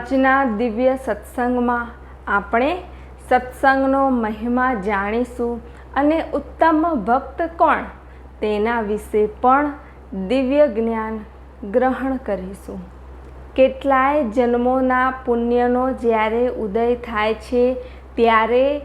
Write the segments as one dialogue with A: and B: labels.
A: આજના દિવ્ય સત્સંગમાં આપણે સત્સંગનો મહિમા જાણીશું અને ઉત્તમ ભક્ત કોણ તેના વિશે પણ દિવ્ય જ્ઞાન ગ્રહણ કરીશું. કેટલાય જન્મોના પુણ્યનો જ્યારે ઉદય થાય છે, ત્યારે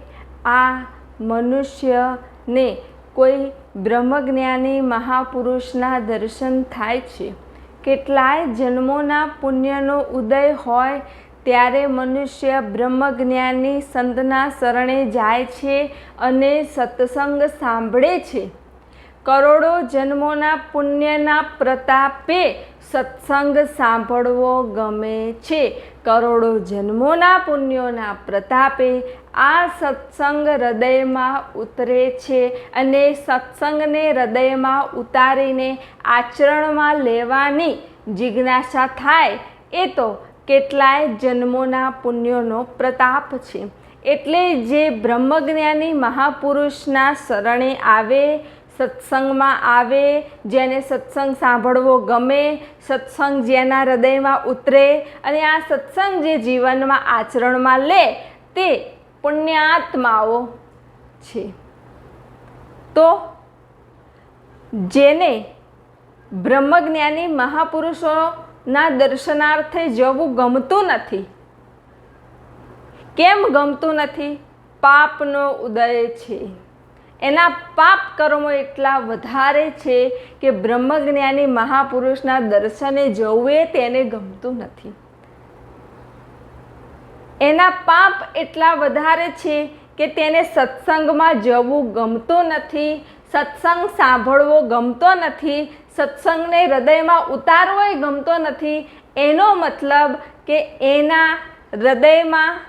A: આ મનુષ્યને કોઈ બ્રહ્મજ્ઞાની મહાપુરુષના દર્શન થાય છે. કેટલાય જન્મોના પુણ્યનો ઉદય હોય ત્યારે મનુષ્ય બ્રહ્મજ્ઞાની સંતના શરણે જાય છે અને સત્સંગ સાંભળે છે. કરોડો જન્મોના પુણ્યના પ્રતાપે સત્સંગ સાંભળવો ગમે છે. કરોડો જન્મોના પુણ્યોના પ્રતાપે આ સત્સંગ હૃદયમાં ઉતરે છે અને સત્સંગને હૃદયમાં ઉતારીને આચરણમાં લેવાની જિજ્ઞાસા થાય, એ તો કેટલાય જન્મોના પુણ્યોનો પ્રતાપ છે. એટલે જે બ્રહ્મજ્ઞાની મહાપુરુષના શરણે આવે, સત્સંગમાં આવે, જેને સત્સંગ સાંભળવો ગમે, સત્સંગ જેના હૃદયમાં ઉતરે અને આ સત્સંગ જે જીવનમાં આચરણમાં લે, તે પુણ્યાત્માઓ છે. તો જેને બ્રહ્મજ્ઞાની મહાપુરુષોના દર્શનાર્થે જવું ગમતું નથી. કેમ ગમતું નથી? પાપનો ઉદય છે. એના પાપ કર્મો એટલા વધારે છે કે બ્રહ્મજ્ઞાની મહાપુરુષના દર્શને જવું એ તેને ગમતું નથી. એના પાપ એટલા વધારે છે કે તેને સત્સંગમાં જવું ગમતું નથી, સત્સંગ સાંભળવો ગમતો નથી, સત્સંગને હૃદયમાં ઉતારવો ગમતો નથી. એનો મતલબ કે એના હૃદયમાં,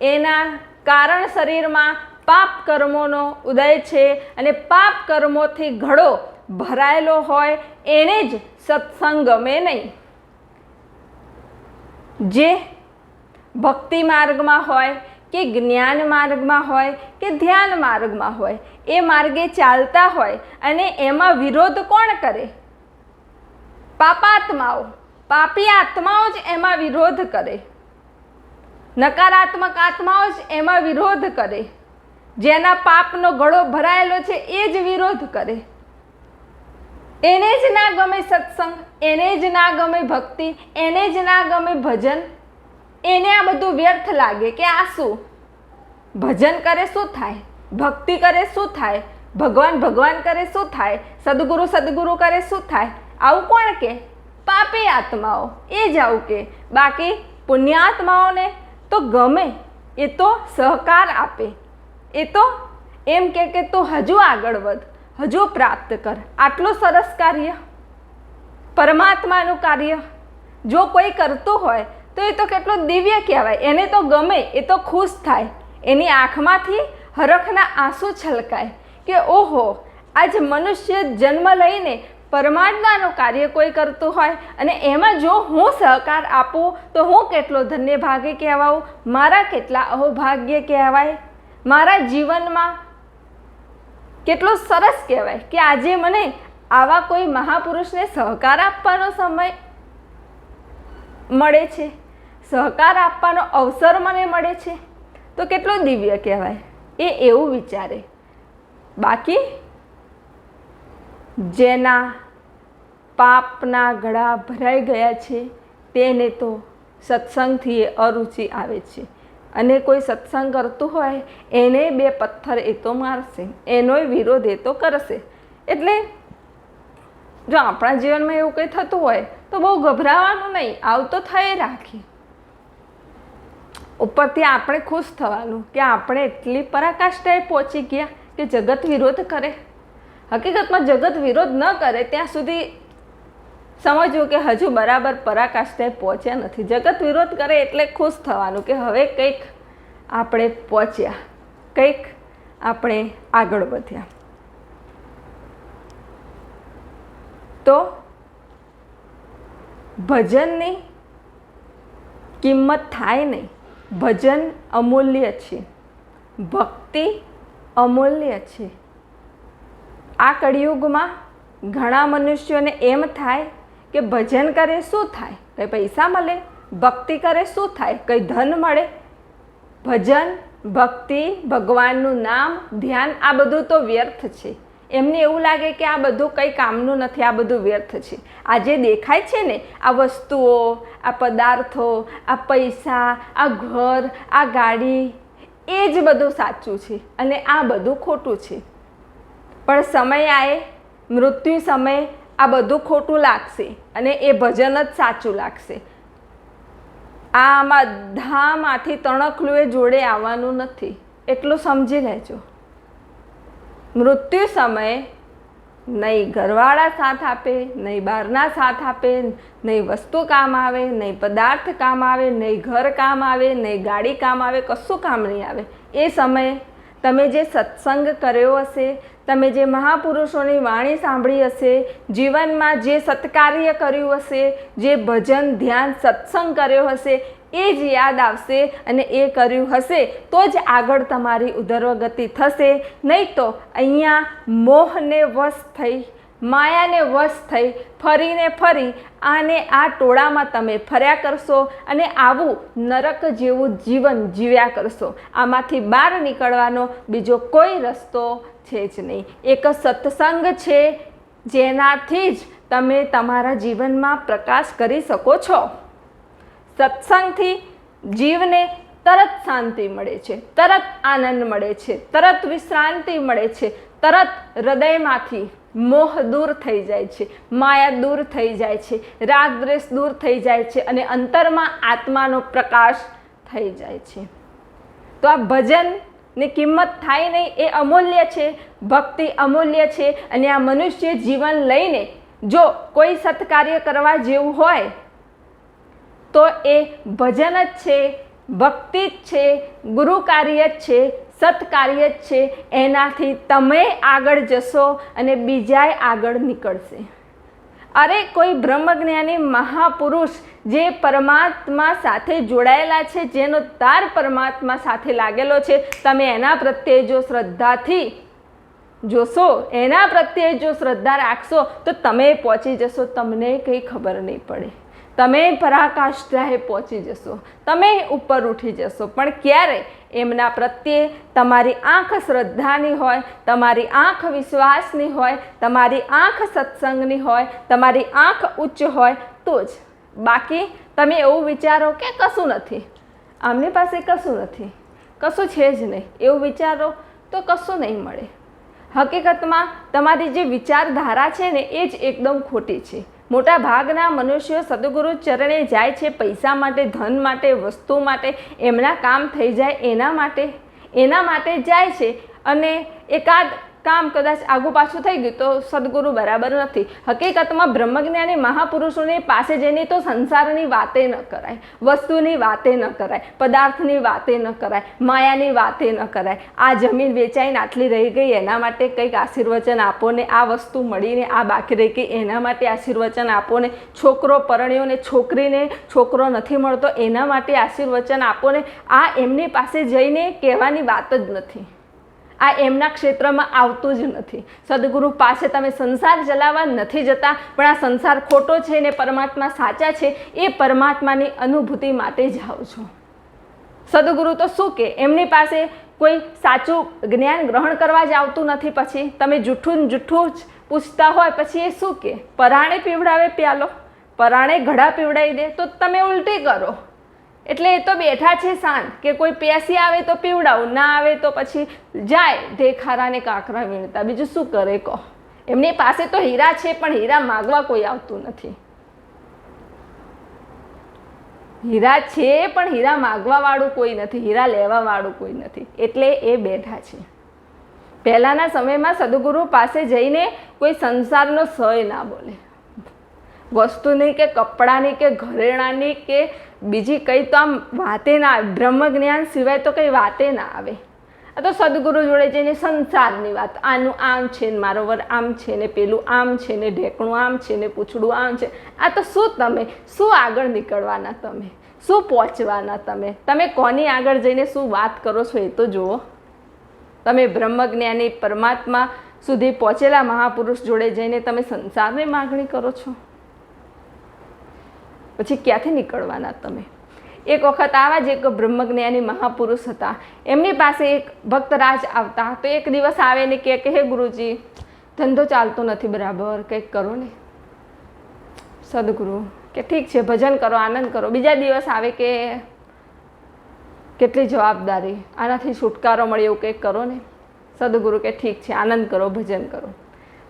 A: એના કારણ શરીરમાં પાપ કર્મોનો ઉદય છે અને પાપ કર્મોથી ઘડો ભરાયેલો હોય એને જ સત્સંગ ગમે નહીં. જે ભક્તિ માર્ગમાં હોય કે જ્ઞાન માર્ગમાં હોય કે ધ્યાન માર્ગમાં હોય, એ માર્ગે ચાલતા હોય અને એમાં વિરોધ કોણ કરે? પાપાત્માઓ. પાપી આત્માઓ જ એમાં વિરોધ કરે. નકારાત્મક આત્માઓ જ એમાં વિરોધ કરે. જેના પાપનો ગળો ભરાયેલો છે, એ જ વિરોધ કરે. એને જ ના ગમે સત્સંગ, એને જ ના ગમે ભક્તિ, એને જ ના ગમે ભજન એને આ બધું વ્યર્થ લાગે કે આ શું? ભજન કરે શું થાય? ભક્તિ કરે શું થાય? ભગવાન ભગવાન કરે શું થાય? સદગુરુ સદગુરુ કરે શું થાય? આવું કોણ કે? પાપી આત્માઓ. એ જ આવું કે. બાકી પુણ્યાત્માઓને તો ગમે, એ તો સહકાર આપે. એ તો એમ કે કે તું હજુ આગળ વધ, હજુ પ્રાપ્ત કર. આટલું સરસ કાર્ય. પરમાત્માનું કાર્ય. જો કોઈ કરતું હોય તો એ તો કેટલો દિવ્ય કહેવાય. એને તો ગમે, એ તો ખુશ થાય. એની આંખમાંથી હરખના આંસુ છલકાય કે ઓહો, આજ મનુષ્ય જન્મ લઈને પરમાત્માનું કાર્ય કોઈ કરતું હોય અને એમાં જો હું સહકાર આપું, તો હું કેટલો ધન્ય ભાગે કહેવાઉં? મારા કેટલા અહોભાગ્ય કહેવાય? મારા જીવનમાં કેટલો સરસ કહેવાય કે આજે મને આવા કોઈ મહાપુરુષને સહકાર આપવાનો સમય મળે છે. સહકાર આપવાનો અવસર મને મળે છે? તો કેટલો દિવ્ય કહેવાય? એ એવું વિચારે. બાકી? જેના પાપના ગળા ભરાઈ ગયા છે, તેને તો સત્સંગથી એ અરુચિ આવે છે. અને કોઈ સત્સંગ કરતું હોય, એને બે પથ્થર એ તો મારશે. એનોય વિરોધ એ તો કરશે. એટલે જો આપણા જીવનમાં એવું કંઈ થતું હોય, તો બહુ ગભરાવાનું નહીં. આવું તો થઈ રાખી. ઉપરથી આપણે ખુશ થવાનું કે આપણે એટલી પરાકાષ્ઠાએ પહોંચી ગયા કે જગત વિરોધ કરે. હકીકતમાં જગત વિરોધ ન કરે ત્યાં સુધી સમજવું કે હજુ બરાબર પરાકાષ્ઠાએ પહોંચ્યા નથી. જગત વિરોધ કરે એટલે ખુશ થવાનું કે હવે કંઈક આપણે પહોંચ્યા, કંઈક આપણે આગળ વધ્યા. તો ભજનની કિંમત થાય નહીં. ભજન અમૂલ્ય છે. ભક્તિ અમૂલ્ય છે. આ કળિયુગમાં ઘણા મનુષ્યોને એમ થાય કે ભજન કરે શું થાય? કંઈ પૈસા મળે? ભક્તિ કરે શું થાય? કંઈ ધન મળે? ભજન, ભક્તિ, ભગવાનનું નામ, ધ્યાન, આ બધું તો વ્યર્થ છે. એમને એવું લાગે કે આ બધું કંઈ કામનું નથી, આ બધું વ્યર્થ છે. આ જે દેખાય છે ને, આ વસ્તુઓ, આ પદાર્થો, આ પૈસા, આ ઘર, આ ગાડી, એ જ બધું સાચું છે અને આ બધું ખોટું છે. પણ સમય આએ મૃત્યુ સમયે આ બધું ખોટું લાગશે અને એ ભજન જ સાચું લાગશે. આ આમાં ધામાંથી તણખલું એ જોડે આવવાનું નથી. એટલું સમજી લેજો. મૃત્યુ સમયે નહીં ઘરવાળા સાથ આપે, નહીં બહારના સાથ આપે, નહીં વસ્તુ કામ આવે, નહીં પદાર્થ કામ આવે, નહીં ઘર કામ આવે, નહીં ગાડી કામ આવે, કશું કામ નહીં આવે. એ સમયે તમે જે સત્સંગ કર્યો હશે, તમે જે મહાપુરુષોની વાણી સાંભળી હશે, જીવનમાં જે સત્કાર્ય કર્યું હશે, જે ભજન, ધ્યાન, સત્સંગ કર્યો હશે એ જ યાદ આવશે અને એ કર્યું હશે, તો જ આગળ તમારી ઉધર્વગતિ થશે. નહીં તો અહીંયા મોહને વશ થઈ, માયાને વશ થઈ, ફરીને ફરી આને આ ટોળામાં તમે ફર્યા કરશો અને આવું નરક જેવું જીવન જીવ્યા કરશો. આમાંથી બહાર નીકળવાનો બીજો કોઈ રસ્તો છે જ નહીં. એક સત્સંગ છે, જેનાથી જ તમે તમારા જીવનમાં પ્રકાશ કરી શકો છો. સત્સંગથી જીવને તરત શાંતિ મળે છે, તરત આનંદ મળે છે, તરત વિશ્રાંતિ મળે છે, તરત હૃદયમાંથી મોહ દૂર થઈ જાય છે, માયા દૂર થઈ જાય છે, રાગ દ્વેષ દૂર થઈ જાય છે અને અંતરમાં આત્માનો પ્રકાશ થઈ જાય છે. તો આ ભજનની કિંમત થાય નહીં એ અમૂલ્ય છે, ભક્તિ અમૂલ્ય છે અને આ મનુષ્ય જીવન લઈને જો કોઈ સત્કાર્ય કરવા જેવું હોય તો એ ભજન જ છે, ભક્તિ જ છે, ગુરુ કાર્ય જ છે, સત્કાર્ય જ છે. એનાથી તમે આગળ જશો અને બીજાય આગળ નીકળશે. અરે, કોઈ બ્રહ્મજ્ઞાની મહાપુરુષ જે પરમાત્મા સાથે જોડાયેલા છે, જેનો તાર પરમાત્મા સાથે લાગેલો છે, તમે એના પ્રત્યે જો શ્રદ્ધાથી જોશો, એના પ્રત્યે જો શ્રદ્ધા રાખશો, તો તમે પહોંચી જશો, તમને કંઈ ખબર નહીં પડે. તમે પરાકાષ્ઠાએ પહોંચી જશો. તમે ઉપર ઉઠી જશો. પણ ક્યારે? એમના પ્રત્યે તમારી આંખ શ્રદ્ધાની હોય, તમારી આંખ વિશ્વાસની હોય, તમારી આંખ સત્સંગની હોય, તમારી આંખ ઉચ્ચ હોય, તો જ. બાકી તમે એવું વિચારો કે કશું નથી. આમની પાસે કશું નથી. કશું છે જ નહીં. એવું વિચારો તો કશું નહીં મળે. હકીકતમાં તમારી જે વિચારધારા છે ને, એ જ એકદમ ખોટી છે. મોટા ભાગના મનુષ્યો સદગુરુ ચરણે જાય છે પૈસા માટે, ધન માટે, વસ્તુ માટે, એમના કામ થઈ જાય એના માટે એના માટે જાય છે. અને એકાદ કામ કદાચ આગુ પાછું થઈ ગયું તો સદગુરુ બરાબર નથી. હકીકતમાં બ્રહ્મજ્ઞાની મહાપુરુષોની પાસે જઈને તો સંસારની વાતે ન કરાય, વસ્તુની વાતે ન કરાય, પદાર્થની વાતે ન કરાય, માયાની વાતે ન કરાય. આ જમીન વેચાઈને આટલી રહી ગઈ એના માટે કંઈક આશીર્વચન આપો ને આ વસ્તુ મળીને આ બાકી રહી ગઈ એના માટે આશીર્વચન આપો ને છોકરો પરણ્યો ને છોકરીને છોકરો નથી મળતો એના માટે આશીર્વચન આપો ને આ એમની પાસે જઈને કહેવાની વાત જ નથી. આ એમના ક્ષેત્રમાં આવતું જ નથી. સદગુરુ પાસે તમે સંસાર ચલાવવા નથી જતા, પણ આ સંસાર ખોટો છે ને પરમાત્મા સાચા છે, એ પરમાત્માની અનુભૂતિ માટે જાઓ છો. સદગુરુ તો શું કે, એમની પાસે કોઈ સાચું જ્ઞાન ગ્રહણ કરવા જ આવતું નથી પછી? તમે જૂઠું જૂઠું જ પૂછતા હોય પછી એ શું કે? પરાણે પીવડાવે પ્યાલો. પરાણે ઘડા પીવડાવી દે, તો તમે ઉલટી કરો. એટલે એ તો બેઠા છે શાંત, કે કોઈ પેસી આવે તો પીવડાવું, ના આવે તો પછી જાય ઢેખારાને કાંકરા વીણતા. બીજું શું કરે કહો. એમની પાસે તો હીરા છે, પણ હીરા માગવા કોઈ આવતું નથી. હીરા છે, પણ હીરા માગવા વાળું કોઈ નથી, હીરા લેવા વાળું કોઈ નથી. એટલે એ બેઠા છે. પહેલાંના સમયમાં સદગુરુ પાસે જઈને કોઈ સંસારનો સય ના બોલે. વસ્તુની કે કપડાની કે ઘરેણાની કે બીજી કંઈ તો આમ વાતે ના આવે. બ્રહ્મ જ્ઞાન સિવાય તો કંઈ વાતે ના આવે. આ તો સદગુરુ જોડે જઈને સંસારની વાત. આનું આમ છે ને મારો વર આમ છે ને પેલું આમ છે ને ઢેકણું આમ છે ને પૂછડું આમ છે. આ તો શું તમે? શું આગળ નીકળવાના તમે? શું પહોંચવાના તમે? તમે કોની આગળ જઈને શું વાત કરો છો એ તો જુઓ. તમે બ્રહ્મજ્ઞાની પરમાત્મા સુધી પહોંચેલા મહાપુરુષ જોડે જઈને તમે સંસારની માગણી કરો છો. પછી ક્યાંથી નીકળવાના તમે? એક વખત આવા જ એક બ્રહ્મજ્ઞાની મહાપુરુષ હતા. એમની પાસે એક ભક્તરાજ આવતા. તો એક દિવસ આવે ને કે હે ગુરુજી, ધંધો ચાલતો નથી બરાબર, કંઈક કરો ને. સદગુરુ કે, ઠીક છે, ભજન કરો, આનંદ કરો. બીજા દિવસ આવે કે કેટલી જવાબદારી, આનાથી છુટકારો મળે એવું કંઈક કરો ને. સદગુરુ કે, ઠીક છે, આનંદ કરો, ભજન કરો.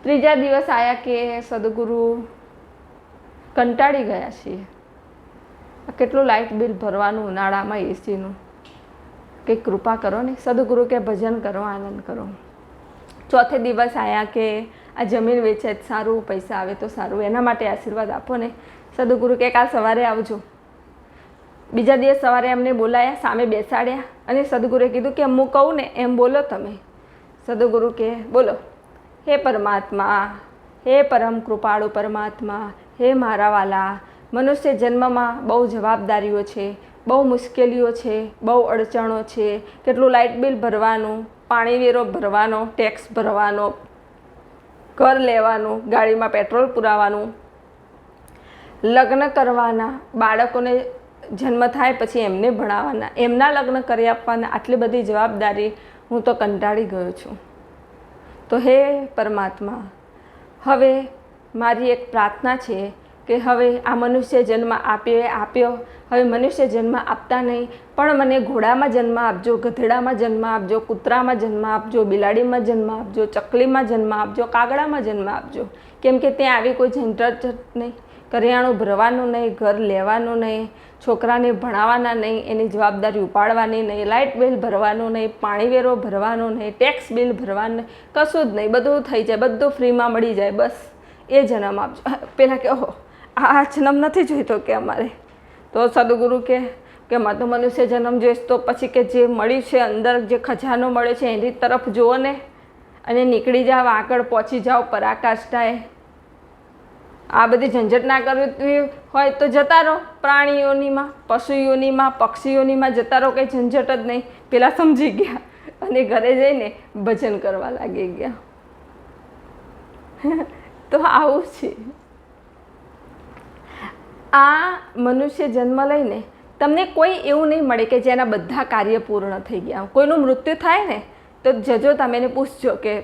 A: ત્રીજા દિવસ આવ્યા કે સદગુરુ કંટાળી ગયા છીએ. કેટલું લાઇટ બિલ ભરવાનું ઉનાળામાં એસીનું? કંઈક કૃપા કરો ને. સદગુરુ કે ભજન કરો, આનંદ કરો. ચોથે દિવસ આવ્યા કે આ જમીન વેચે, સારું પૈસા આવે તો સારું. એના માટે આશીર્વાદ આપો ને. સદગુરુ કે કાલ સવારે આવજો. બીજા દિવસ સવારે એમને બોલાયા, સામે બેસાડ્યા અને સદગુરુએ કીધું કે હું કહું ને, એમ બોલો તમે. સદગુરુ કે, બોલો, હે પરમાત્મા, હે પરમ કૃપાળુ પરમાત્મા, હે મારા વાલા મનુષ્ય જન્મમાં બહુ જવાબદારીઓ છે, બહુ મુશ્કેલીઓ છે, બહુ અડચણો છે, કેટલું લાઇટ બિલ ભરવાનું, પાણી વેરો ભરવાનો, ટેક્સ ભરવાનો ઘર લેવાનું, ગાડીમાં પેટ્રોલ પુરાવાનું, લગ્ન કરવાના, બાળકોને જન્મ થાય પછી એમને ભણાવવાના, એમના લગ્ન કરી આપવાના, આટલી બધી જવાબદારી હું તો કંટાળી ગયો છું. તો હે પરમાત્મા, હવે મારી એક પ્રાર્થના છે કે હવે આ મનુષ્ય જન્મ આપ્યો એ આપ્યો. હવે મનુષ્ય જન્મ આપતા નહીં. પણ મને ઘોડામાં જન્મ આપજો, ગધેડામાં જન્મ આપજો, કૂતરામાં જન્મ આપજો, બિલાડીમાં જન્મ આપજો, ચકલીમાં જન્મ આપજો, કાગડામાં જન્મ આપજો. કેમ કે ત્યાં આવી કોઈ ઝંઝટ નહીં. કરિયાણું ભરવાનું નહીં, ઘર લેવાનું નહીં, છોકરાને ભણાવવાના નહીં, એની જવાબદારી ઉપાડવાની નહીં, લાઇટ બિલ ભરવાનું નહીં, પાણી વેરો ભરવાનો નહીં, ટેક્સ બિલ ભરવાનું નહીં, કશું જ નહીં. બધું થઈ જાય, બધું ફ્રીમાં મળી જાય, બસ. એ જન્મ આપજો. પહેલાં કે, ઓહો. આ જન્મ નથી જોઈતો કે અમારે. તો સદગુરુ કે કે તો મનુષ્ય જન્મ જોઈશ તો પછી કે જે મળ્યું છે અંદર, જે ખજાનો મળે છે એની તરફ જુઓ ને. અને નીકળી જાઓ, આગળ પહોંચી જાઓ, પરાકાષ્ઠાએ. આ બધી ઝંઝટ ના કરવી હોય તો જતા રહો, પ્રાણીઓનીમાં, પશુઓનીમાં, પક્ષીઓનીમાં જતા રહો, કંઈ ઝંઝટ જ નહીં. પેલા સમજી ગયા અને ઘરે જઈને ભજન કરવા લાગી ગયા. તો આવું છે. આ મનુષ્ય જન્મ લઈને તમને કોઈ એવું નહીં મળે કે જેના બધા કાર્ય પૂર્ણ થઈ ગયા કોઈનું મૃત્યુ થાય ને, તો જજો તમે એને પૂછજો કે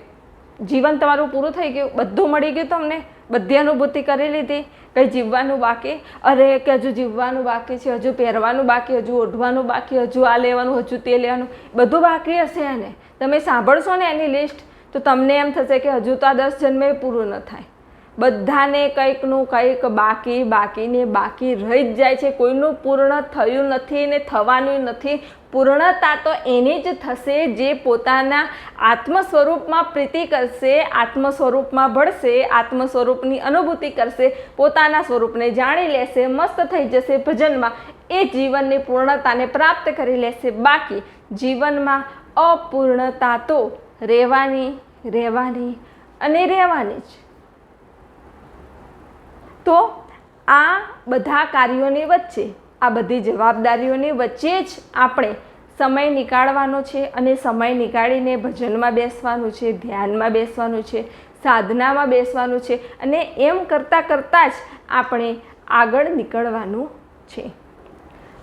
A: જીવન તમારું પૂરું થઈ ગયું, બધું મળી ગયું તમને, બધી અનુભૂતિ કરી લીધી, કંઈ જીવવાનું બાકી? અરે, કે હજુ જીવવાનું બાકી છે, હજુ પહેરવાનું બાકી, હજુ ઓઢવાનું બાકી, હજુ આ લેવાનું, હજુ તે લેવાનું, બધું બાકી હશે એને. તમે સાંભળશો ને એની લિસ્ટ, તો તમને એમ થશે કે હજુ તો આ દસ જન્મે પૂરું ન થાય. બધાને કંઈકનું કંઈક બાકી, બાકીને બાકી રહી જ જાય છે. કોઈનું પૂર્ણ થયું નથી ને થવાનું નથી. પૂર્ણતા તો એની જ થશે જે પોતાના આત્મ સ્વરૂપમાં પ્રીતિ કરશે આત્મ સ્વરૂપમાં ભળશે આત્મ સ્વરૂપની અનુભૂતિ કરશે, પોતાના સ્વરૂપને જાણી લેશે, મસ્ત થઈ જશે ભજનમાં. એ જીવનની પૂર્ણતાને પ્રાપ્ત કરી લેશે. બાકી જીવનમાં અપૂર્ણતા તો રહેવાની રહેવાની અને રહેવાની જ. તો આ બધા કાર્યોની વચ્ચે, આ બધી જવાબદારીઓની વચ્ચે જ આપણે સમય નીકાળવાનો છે અને સમય નીકાળીને ભજનમાં બેસવાનું છે, ધ્યાનમાં બેસવાનું છે, સાધનામાં બેસવાનું છે અને એમ કરતાં કરતાં જ આપણે આગળ નીકળવાનું છે.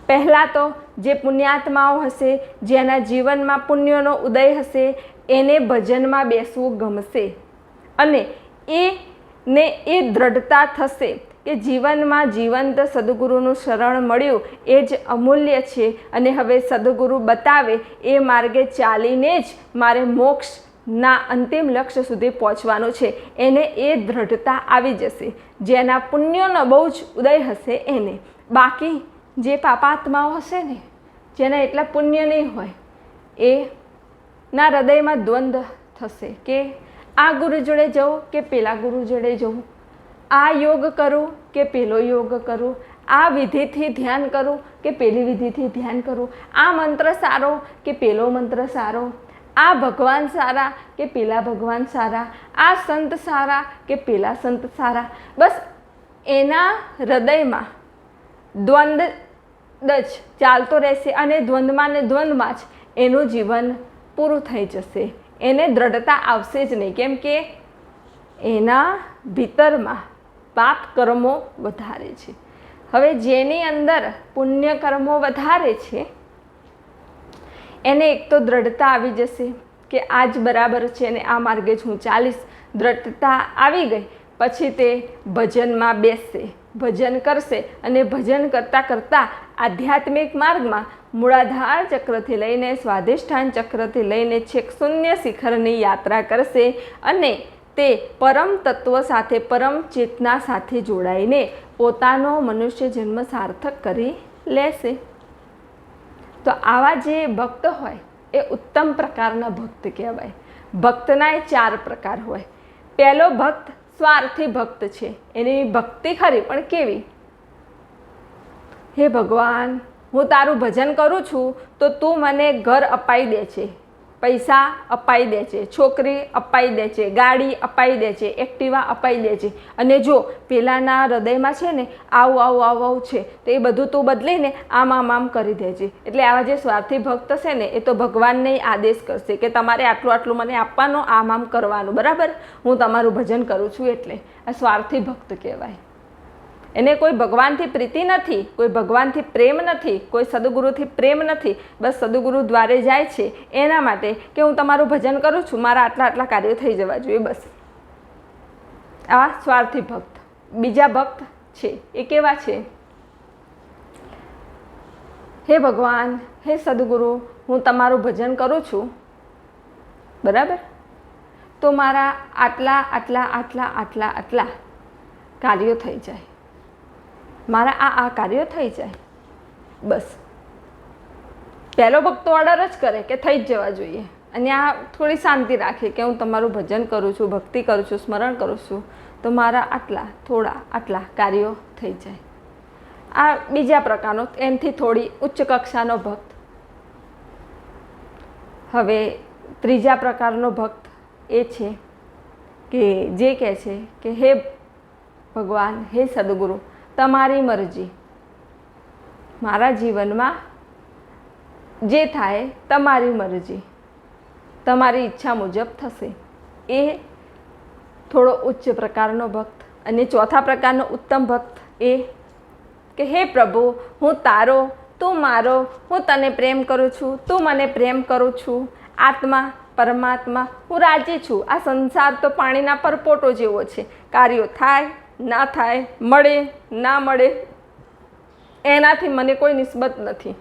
A: પહેલાં તો જે પુણ્યાત્માઓ હશે, જેના જીવનમાં પુણ્યનો ઉદય હશે, એને ભજનમાં બેસવું ગમશે. અને એ ને એ દ્રઢતા થશે કે જીવનમાં જીવંત સદગુરુનું શરણ મળ્યું એ જ અમૂલ્ય છે. અને હવે સદગુરુ બતાવે, એ માર્ગે ચાલીને જ મારે મોક્ષના અંતિમ લક્ષ્ય સુધી પહોંચવાનું છે. એને એ દ્રઢતા આવી જશે. જેના પુણ્યનો બહુ જ ઉદય હશે એને. બાકી જે પાપાત્માઓ હશે ને, જેના એટલા પુણ્ય નહીં હોય, એ ના હૃદયમાં દ્વંદ્વ થશે કે આ ગુરુ જોડે જવું કે પેલા ગુરુ જોડે જવું આ યોગ કરું કે પેલો યોગ કરું? આ વિધિથી ધ્યાન કરું કે પેલી વિધિથી ધ્યાન કરું? આ મંત્ર સારો કે પેલો મંત્ર સારો? આ ભગવાન સારા કે પેલા ભગવાન સારા? આ સંત સારા કે પેલા સંત સારા? બસ એના હૃદયમાં દ્વંદ જ ચાલતો રહેશે અને દ્વંદ્વમાં ને દ્વંદ્વમાં જ એનું જીવન પૂરું થઈ જશે. એને દ્રઢતા આવશે જ નહીં. કેમ કે એના ભીતરમાં પાપ કર્મો વધારે છે. હવે જેની અંદર પુણ્ય કર્મો વધારે છે, એને એક તો દ્રઢતા આવી જશે કે આ જ બરાબર છે અને આ માર્ગે જ હું ચાલીશ. દ્રઢતા આવી ગઈ, પછી તે ભજનમાં બેસશે, ભજન કરશે અને ભજન કરતાં કરતાં આધ્યાત્મિક માર્ગમાં મૂળાધાર ચક્રથી લઈને સ્વાધિષ્ઠાન ચક્રથી લઈને છેક શૂન્ય શિખરની યાત્રા કરશે અને તે પરમ તત્વ સાથે, પરમ ચેતના સાથે જોડાઈને પોતાનો મનુષ્ય જન્મ સાર્થક કરી લેશે. તો આવા જે ભક્ત હોય, એ ઉત્તમ પ્રકારના ભક્ત કહેવાય. ભક્તના એ ચાર પ્રકાર હોય. પહેલો ભક્ત સ્વાર્થી ભક્ત છે. એની ભક્તિ ખરી, પણ કેવી? હે ભગવાન, હું તારું ભજન કરું છું તો તું મને ઘર અપાઈ દે છે. પૈસા અપાઈ દે છે, છોકરી અપાઈ દે છે, ગાડી અપાઈ દે છે, એક્ટિવા અપાઈ દે છે. અને જો પેલાના હૃદયમાં છે ને આવું આવું આવું આવું છે, તો એ બધું તું બદલીને આમ આમ આમ કરી દે છે. એટલે આવા જે સ્વાર્થી ભક્ત છે ને, એ તો ભગવાનને આદેશ કરશે કે તમારે આટલું આટલું મને આપવાનું, આમ આમ કરવાનું. બરાબર? હું તમારું ભજન કરું છું એટલે. આ સ્વાર્થી ભક્ત કહેવાય. એને કોઈ ભગવાનથી પ્રીતિ નથી, કોઈ ભગવાનથી પ્રેમ નથી, કોઈ સદગુરુથી પ્રેમ નથી, બસ સદગુરુ દ્વારે જાય છે. એના માટે કે હું તમારું ભજન કરું છું, મારા આટલા આટલા કાર્યો થઈ જવા જોઈએ, બસ. આવા સ્વાર્થી ભક્ત. બીજા ભક્ત છે. એ કેવા છે? હે ભગવાન, હે સદગુરુ, હું તમારું ભજન કરું છું. બરાબર? તો મારા આટલા આટલા આટલા આટલા આટલા કાર્યો થઈ જાય. મારા આ આ કાર્યો થઈ જાય. બસ. પહેલો ભક્તો ઓર્ડર જ કરે કે થઈ જ જવા જોઈએ. અને આ થોડી શાંતિ રાખે કે હું તમારું ભજન કરું છું, ભક્તિ કરું છું, સ્મરણ કરું છું, તો મારા આટલા, થોડા, આટલા કાર્યો થઈ જાય. આ બીજા પ્રકારનો એમથી થોડી ઉચ્ચ કક્ષાનો ભક્ત. હવે ત્રીજા પ્રકારનો ભક્ત એ છે કે જે કહે છે કે હે ભગવાન, હે સદગુરુ તમારી મરજી. મારા જીવનમાં જે થાય તમારી મરજી. તમારી ઈચ્છા મુજબ થશે. એ થોડો ઉચ્ચ પ્રકારનો ભક્ત અને ચોથા પ્રકારનો ઉત્તમ ભક્ત એ કે, હે પ્રભુ, હું તારો, તું મારો, હું તને પ્રેમ કરું છું, તું મને પ્રેમ કરું છું. આત્મા, પરમાત્મા, હું રાજી છું. આ સંસાર તો પાણીના પરપોટો જેવો છે. કાર્યો થાય ના થાય, મળે, ના મળે, એનાથી મને કોઈ નિસ્બત નથી.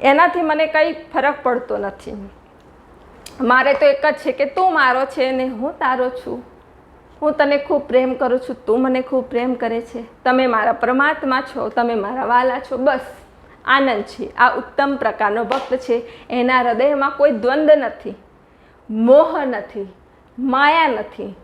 A: એનાથી મને કંઈ ફરક પડતો નથી. મારે તો એક જ છે કે તું મારો છે ને હું તારો છું. હું તને ખૂબ પ્રેમ કરું છું, તું મને ખૂબ પ્રેમ કરે છે. તમે મારા પરમાત્મા છો, તમે મારા વાલા છો, બસ. આનંદ છે. આ ઉત્તમ પ્રકારનો ભક્ત છે. એના હૃદયમાં કોઈ દ્વંદ્વ નથી. મોહ નથી. માયા નથી.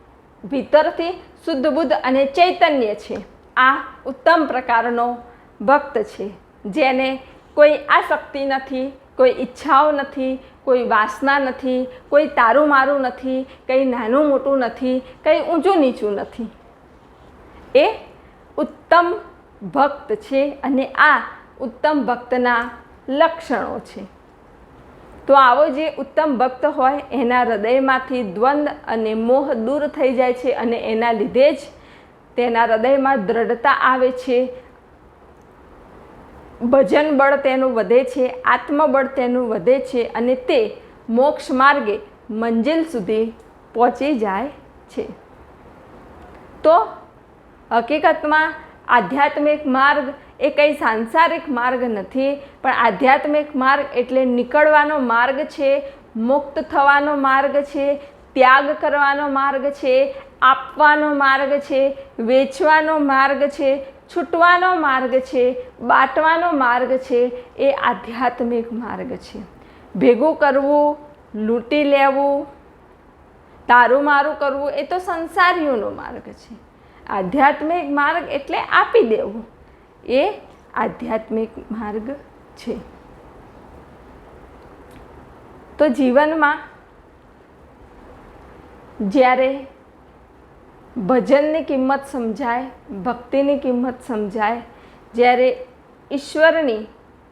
A: ભીતરથી શુદ્ધ બુદ્ધ અને ચૈતન્ય છે. આ ઉત્તમ પ્રકારનો ભક્ત છે, જેને કોઈ આસક્તિ નથી, કોઈ ઈચ્છાઓ નથી, કોઈ વાસના નથી, કોઈ તારું મારું નથી, કંઈ નાનું મોટું નથી, કંઈ ઊંચું નીચું નથી. એ ઉત્તમ ભક્ત છે અને આ ઉત્તમ ભક્તના લક્ષણો છે. તો આવો જે ઉત્તમ ભક્ત હોય, એના હૃદયમાંથી દ્વંદ અને મોહ દૂર થઈ જાય છે અને એના લીધે જ તેના હૃદયમાં દ્રઢતા આવે છે. ભજન બળ તેનું વધે છે, આત્મબળ તેનું વધે છે અને તે મોક્ષ માર્ગે મંજિલ સુધી પહોંચી જાય છે. તો હકીકતમાં આધ્યાત્મિક માર્ગ એ કંઈ સાંસારિક માર્ગ નથી, પણ આધ્યાત્મિક માર્ગ એટલે નીકળવાનો માર્ગ છે, મુક્ત થવાનો માર્ગ છે, ત્યાગ કરવાનો માર્ગ છે, આપવાનો માર્ગ છે, વેચવાનો માર્ગ છે, છૂટવાનો માર્ગ છે, બાટવાનો માર્ગ છે, એ આધ્યાત્મિક માર્ગ છે. ભેગું કરવું, લૂંટી લેવું, તારું મારું કરવું એ તો સંસારીઓનો માર્ગ છે. આધ્યાત્મિક માર્ગ એટલે આપી દેવું. એ આધ્યાત્મિક માર્ગ છે. તો જીવનમાં જ્યારે ભજનની કિંમત સમજાય, ભક્તિની કિંમત સમજાય, જ્યારે ઈશ્વરની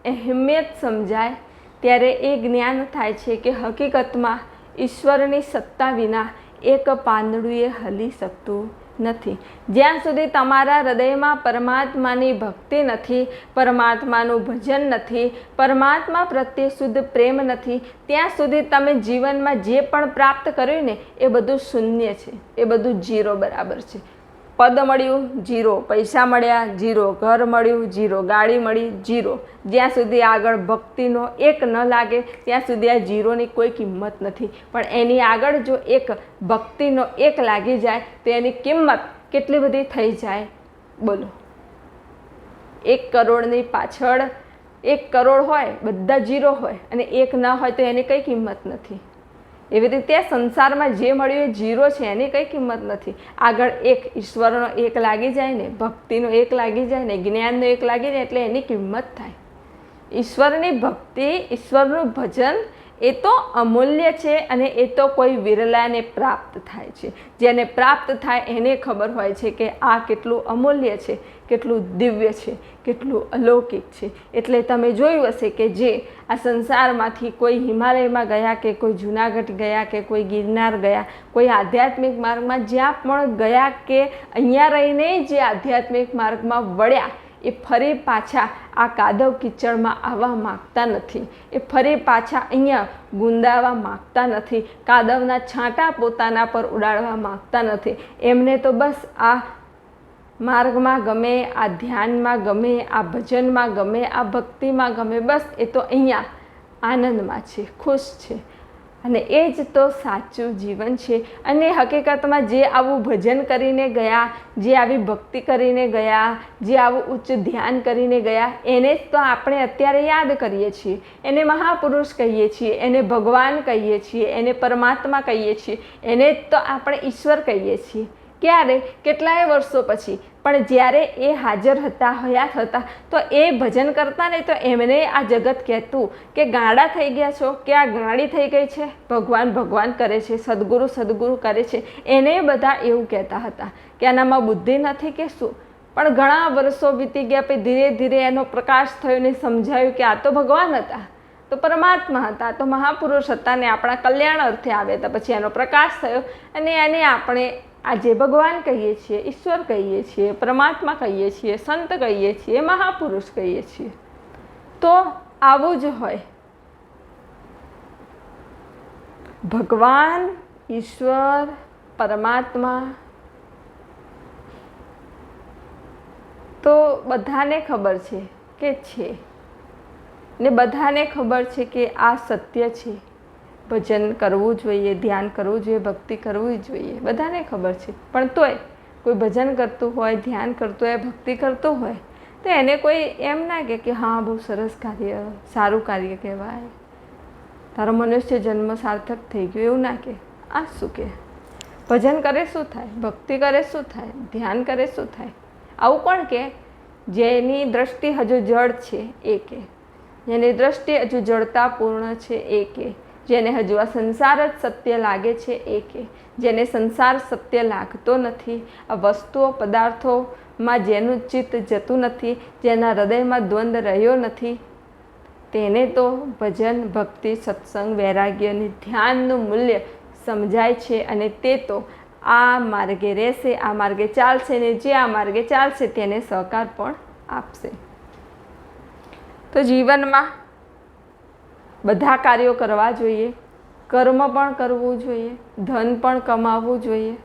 A: અહેમિયત સમજાય, ત્યારે એ જ્ઞાન થાય છે કે હકીકતમાં ઈશ્વરની સત્તા વિના એક પાંદડું એ હલી શકતું નથી. જ્યાં સુધી તમારા હૃદયમાં પરમાત્માની ભક્તિ નથી, પરમાત્માનું ભજન નથી, પરમાત્મા પ્રત્યે શુદ્ધ પ્રેમ નથી, ત્યાં સુધી તમે જીવનમાં જે પણ પ્રાપ્ત કર્યું ને, એ બધું શૂન્ય છે. એ બધું જીરો બરાબર છે. પદ મળ્યું જીરો, પૈસા મળ્યા જીરો, ઘર મળ્યું જીરો, ગાડી મળી જીરો. જ્યાં સુધી આગળ ભક્તિનો એક ન લાગે, ત્યાં સુધી આ જીરોની કોઈ કિંમત નથી. પણ એની આગળ જો એક ભક્તિનો એક લાગી જાય, તો એની કિંમત કેટલી બધી થઈ જાય? બોલો. એક કરોડની પાછળ એક કરોડ હોય, બધા જીરો હોય, અને એક ન હોય, તો એની કંઈ કિંમત નથી? એવી રીતે સંસારમાં જે મળ્યું એ જીરો છે, એની કંઈ કિંમત નથી. આગળ એક ઈશ્વરનો એક લાગી જાય ને, ભક્તિનો એક લાગી જાય ને, જ્ઞાનનો એક લાગી જાય એટલે એની કિંમત થાય. ઈશ્વરની ભક્તિ, ઈશ્વરનું ભજન એ તો અમૂલ્ય છે અને એ તો કોઈ વિરલાને પ્રાપ્ત થાય છે. જેને પ્રાપ્ત થાય એને ખબર હોય છે કે આ કેટલું અમૂલ્ય છે. કેટલું દિવ્ય છે, કેટલું અલૌકિક છે. એટલે તમે જોયું હશે કે જે આ સંસારમાંથી કોઈ હિમાલયમાં ગયા કે કોઈ જુનાગઢ ગયા કે કોઈ ગિરનાર ગયા, કોઈ આધ્યાત્મિક માર્ગમાં જ્યાં પણ ગયા કે અહીંયા રહીને જે આધ્યાત્મિક માર્ગમાં વળ્યા, એ ફરી પાછા આ કાદવ કિચડમાં આવવા માગતા નથી. એ ફરી પાછા અહીંયા ગુંદાવા માગતા નથી. કાદવના છાંટા પોતાના પર ઉડાડવા માગતા નથી. એમને તો બસ આ માર્ગમાં ગમે, આ ધ્યાનમાં ગમે, આ ભજનમાં ગમે, આ ભક્તિમાં ગમે, બસ એ તો અહીંયા આનંદમાં છે, ખુશ છે. અને એ જ તો સાચું જીવન છે. અને હકીકતમાં જે આવું ભજન કરીને ગયા, જે આવી ભક્તિ કરીને ગયા, જે આવું ઉચ્ચ ધ્યાન કરીને ગયા, એને જ તો આપણે અત્યારે યાદ કરીએ છીએ. એને મહાપુરુષ કહીએ છીએ, એને ભગવાન કહીએ છીએ, એને પરમાત્મા કહીએ છીએ, એને જ તો આપણે ઈશ્વર કહીએ છીએ. ક્યારે? કેટલાય વર્ષો પછી. પણ જ્યારે એ હાજર હતા હયાત હતા તો એ ભજન કરતા ને તો એમને આ જગત કહેતું કે ગાડા થઈ ગયા છો, કે આ ગાડી થઈ ગઈ છે? ભગવાન ભગવાન કરે છે, સદગુરુ સદગુરુ કરે છે. એને બધા એવું કહેતા હતા કે આનામાં બુદ્ધિ નથી કે શું? પણ ઘણા વર્ષો વીતી ગયા પછી ધીરે ધીરે એનો પ્રકાશ થયો ને સમજાયું કે આ તો ભગવાન હતા. તો પરમાત્મા હતા, તો મહાપુરુષ હતા ને આપણા કલ્યાણ અર્થે આવ્યા હતા. પછી એનો પ્રકાશ થયો અને એને આપણે આજે ભગવાન કહીએ છીએ, ઈશ્વર કહીએ છીએ, પરમાત્મા કહીએ છીએ, સંત કહીએ છીએ, મહાપુરુષ કહીએ છીએ. તો આવું જ હોય. ભગવાન, ઈશ્વર, પરમાત્મા. તો બધાને ખબર છે કે છે. ને બધાને ખબર છે કે આ સત્ય છે. ભજન કરવું જોઈએ, ધ્યાન કરવું જોઈએ, ભક્તિ કરવી જોઈએ, બધાને ખબર છે. પણ તોય કોઈ ભજન કરતું હોય, ધ્યાન કરતું હોય, ભક્તિ કરતું હોય, તો એને કોઈ એમ ના કહે કે હા, બહુ સરસ કાર્ય, સારું કાર્ય કહેવાય. તારો મનુષ્ય જન્મ સાર્થક થઈ ગયો એવું ના કે. આ શું કહે ભજન કરે શું થાય? ભક્તિ કરે શું થાય? ધ્યાન કરે શું થાય? આવું કોણ કે? જેની દ્રષ્ટિ હજુ જળ છે એ કે. જેની દ્રષ્ટિ હજુ જળતાપૂર્ણ છે એ કે. જેને હજુ આ સંસાર જ સત્ય લાગે છે એ જેને સંસાર સત્ય લાગતો નથી, આ વસ્તુઓ, પદાર્થોમાં જેનું ચિત્ત જતું નથી, જેના હૃદયમાં દ્વંદ્વ રહ્યો નથી, તેને તો ભજન, ભક્તિ, સત્સંગ વૈરાગ્ય અને ધ્યાનનું મૂલ્ય સમજાય છે અને તે તો આ માર્ગે રહેશે, આ માર્ગે ચાલશે ને જે આ માર્ગે ચાલશે તેને સહકાર પણ આપશે. તો જીવનમાં બધા કાર્યો કરવા જોઈએ. કર્મ પણ કરવું જોઈએ. ધન પણ કમાવવું જોઈએ.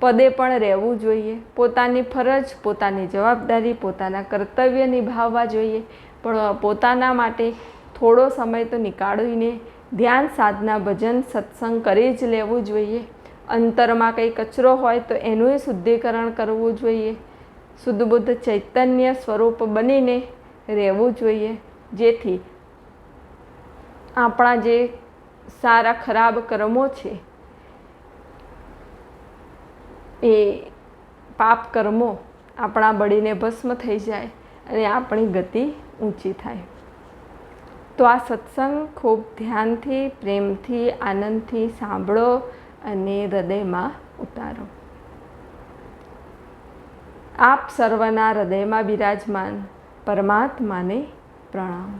A: પદે પણ રહેવું જોઈએ. પોતાની ફરજ, પોતાની જવાબદારી, પોતાના કર્તવ્ય નિભાવવા જોઈએ. પણ પોતાના માટે થોડો સમય તો નીકાળીને ધ્યાન, સાધના, ભજન, સત્સંગ કરી જ લેવું જોઈએ. અંતરમાં કંઈ કચરો હોય તો એનું શુદ્ધિકરણ કરવું જોઈએ. શુદ્ધ બુદ્ધ ચૈતન્ય સ્વરૂપ બનીને રહેવું જોઈએ. જેથી આપણા જે સારા ખરાબ કર્મો છે, એ પાપ કર્મો આપણા બળીને ભસ્મ થઈ જાય અને આપણી ગતિ ઊંચી થાય. તો આ સત્સંગ ખૂબ ધ્યાનથી, પ્રેમથી, આનંદથી સાંભળો અને હૃદયમાં ઉતારો. આપ સર્વના હૃદયમાં બિરાજમાન પરમાત્માને પ્રણામ.